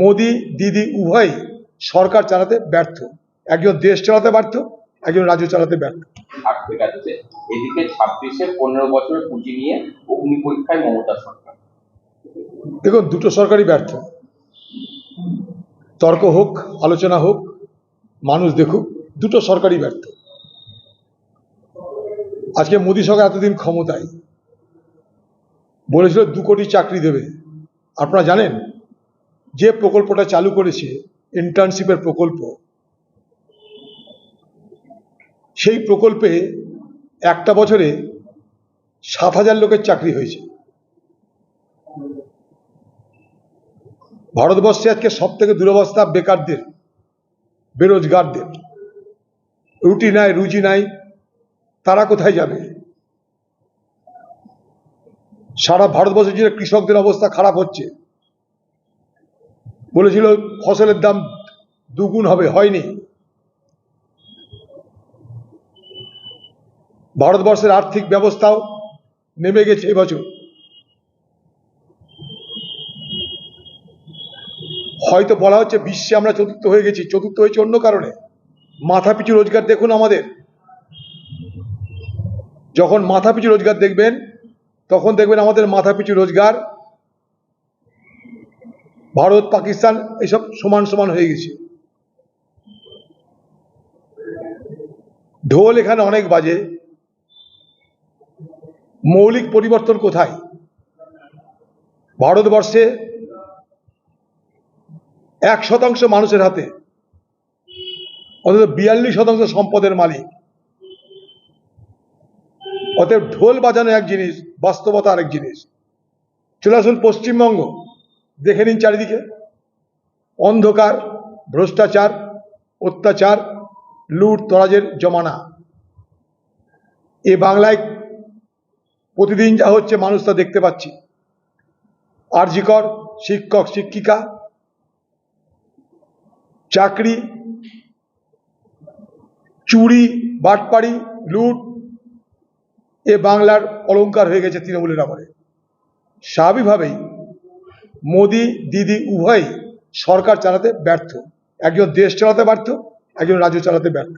মোদি দিদি উভয়ই সরকার চালাতে ব্যর্থ। একজন দেশ চালাতে ব্যর্থ একজন রাজ্য চালাতে ব্যর্থ। এদিকে ছাব্বিশে পনেরো বছরের পুঁজি নিয়ে অগ্নি পরীক্ষায় মমতা সরকার। দেখুন দুটো সরকারই ব্যর্থ। তর্ক হোক আলোচনা হোক মানুষ দেখুক দুটো সরকারই ব্যর্থ। আজকে মোদী সরকার এতদিন ক্ষমতায় বলেছিল দু কোটি চাকরি দেবে। আপনারা জানেন যে প্রকল্পটা চালু করেছে ইন্টার্নশিপের প্রকল্প, সেই প্রকল্পে একটা বছরে সাত হাজার লোকের চাকরি হয়েছে। ভারতবর্ষে আজকে সব থেকে দুরবস্থা বেকারদের, বেরোজগারদের। রুটি নাই, রুজি নাই, তারা কোথায় যাবে? সারা ভারতবর্ষে যে কৃষকদের অবস্থা খারাপ হচ্ছে বলেছিল, ফসলের দাম দুগুণ হবে, হয়নি। ভারতবর্ষের আর্থিক ব্যবস্থাও নেমে গেছে এবছর। হয়তো বলা হচ্ছে বিশ্বে আমরা চতুর্থ হয়ে গেছি, চতুর্থ হয়েছে অন্য কারণে। মাথা পিছু রোজগার দেখুন আমাদের। যখন মাথা পিছু রোজগার দেখবেন, তখন দেখবেন আমাদের মাথা পিছু রোজগার ভারত, পাকিস্তান এসব সমান সমান হয়ে গেছে। ঢোল এখানে অনেক বাজে। মৌলিক পরিবর্তন কোথায়? ভারতবর্ষে এক শতাংশ মানুষের হাতে, অন্তত বিয়াল্লিশ শতাংশ সম্পদের মালিক। অতএব ঢোল বাজানো এক জিনিস, বাস্তবতা আরেক জিনিস। চলে আসুন পশ্চিমবঙ্গ। দেখে নিন চারিদিকে। অন্ধকার, ভ্রষ্টাচার, অত্যাচার, লুট, তরাজের জমানা। এ বাংলায় প্রতিদিন যা হচ্ছে মানুষ তা দেখতে পাচ্ছি। আরজিকর, শিক্ষক, শিক্ষিকা, চাকরি, চুরি, বাটপাড়ি, লুট, এ বাংলার অলংকার হয়ে গেছে তৃণমূলের আমলে। স্বাভাবিকভাবেই মোদি দিদি উভয়ই সরকার চালাতে ব্যর্থ। একজন দেশ চালাতে ব্যর্থ একজন রাজ্য চালাতে ব্যর্থ।